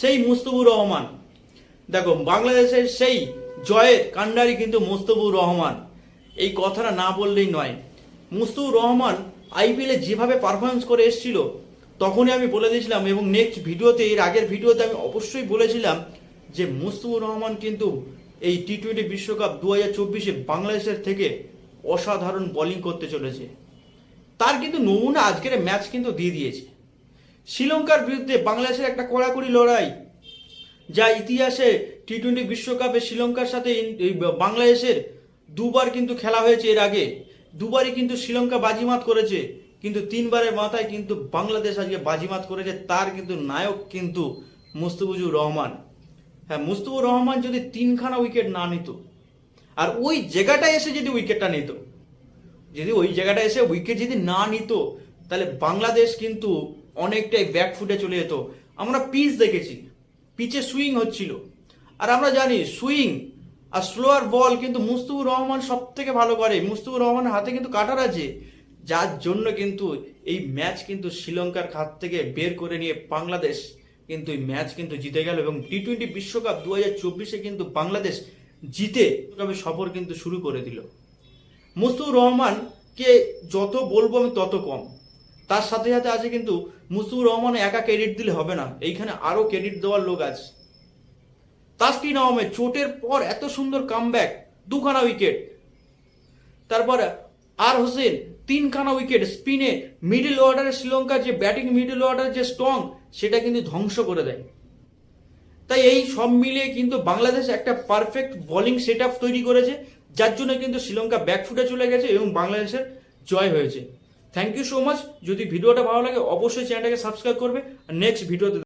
সেই মুস্তফুর রহমান। দেখো, বাংলাদেশের সেই জয়ের কান্ডারি কিন্তু মুস্তফুর রহমান। এই কথাটা না বললেই নয়। মুস্তফুর রহমান আইপিএলে যেভাবে পারফরমেন্স করে এসেছিল, তখনই আমি বলে দিয়েছিলাম এবং নেক্সট ভিডিওতে, এর আগের ভিডিওতে আমি অবশ্যই বলেছিলাম যে মুস্তফুর রহমান কিন্তু এই টি টোয়েন্টি বিশ্বকাপ দু হাজার চব্বিশে বাংলাদেশের থেকে অসাধারণ বোলিং করতে চলেছে। তার কিন্তু নমুনা আজকের ম্যাচ কিন্তু দিয়ে দিয়েছে। শ্রীলঙ্কার বিরুদ্ধে বাংলাদেশের একটা কড়াকড়ি লড়াই, যা ইতিহাসে টি টোয়েন্টি বিশ্বকাপে শ্রীলঙ্কার সাথে বাংলাদেশের দুবার কিন্তু খেলা হয়েছে এর আগে। দুবারই কিন্তু শ্রীলঙ্কা বাজিমাত করেছে, কিন্তু তিনবারের মাথায় কিন্তু বাংলাদেশ আজকে বাজিমাত করেছে, তার কিন্তু নায়ক কিন্তু মুস্তফিজুর রহমান। হ্যাঁ মুস্তফিজুর রহমান যদি তিনখানা উইকেট না নিত, আর ওই জায়গাটায় এসে যদি উইকেটটা নিত, যদি ওই জায়গাটা এসে উইকেট যদি না নিত, তাহলে বাংলাদেশ কিন্তু অনেকটাই ব্যাক ফুটে চলে যেত। আমরা পিচ দেখেছি। পিচে সুইং হচ্ছিল। আর আমরা জানি সুইং আর স্লোয়ার বল কিন্তু মুস্তুফুর রহমান সব থেকে ভালো করে। মুস্তুফুর রহমানের হাতে কিন্তু কাটার আছে। যার জন্য কিন্তু এই ম্যাচ কিন্তু শ্রীলঙ্কার হাত থেকে বের করে নিয়ে বাংলাদেশ কিন্তু এই ম্যাচ কিন্তু জিতে গেল এবং টি টোয়েন্টি বিশ্বকাপ দু হাজার চব্বিশে কিন্তু বাংলাদেশ জিতে বিশ্বকাপের সফর কিন্তু শুরু করে দিল। মুস্তুর রহমানকে যত বলব আমি তত কম। তার সাথে সাথে আছে কিন্তু মুসুর রহমান একা ক্রেডিট দিলে হবে না। এইখানে আরও ক্রেডিট দেওয়ার লোক আছে। তাসকিন আহমেদ, চোটের পর এত সুন্দর কামব্যাক দুখানা উইকেট তারপর আর হোসেন, তিনখানা উইকেট স্পিনে মিডল অর্ডারে শ্রীলঙ্কার যে ব্যাটিং মিডল অর্ডার যে স্ট্রং সেটা কিন্তু ধ্বংস করে দেয়। তাই এই সব মিলিয়ে কিন্তু বাংলাদেশ একটা পারফেক্ট বোলিং সেট তৈরি করেছে, যার জন্য কিন্তু শ্রীলঙ্কা ব্যাকফুটে চলে গেছে এবং বাংলাদেশের জয় হয়েছে। থ্যাংক ইউ সো মাচ যদি ভিডিওটা ভালো লাগে, অবশ্যই চ্যানেলটাকে সাবস্ক্রাইব করবে। আর নেক্সট ভিডিওতে